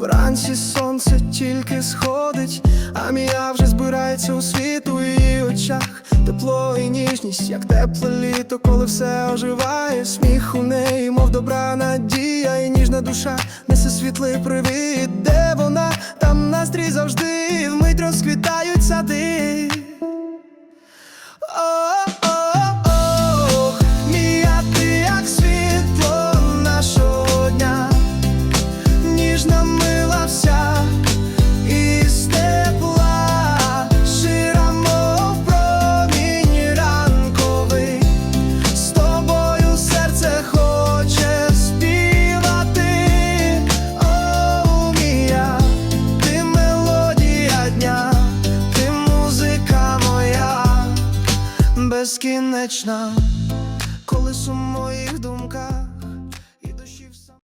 Вранці сонце тільки сходить, а мія вже збирається у світ у її очах. Тепло і ніжність, як тепле літо, коли все оживає. Сміх у неї, мов добра надія, і ніжна душа несе світлий привіт. Де вона? Там настрій завжди вмить розквітають сади. безкінечна.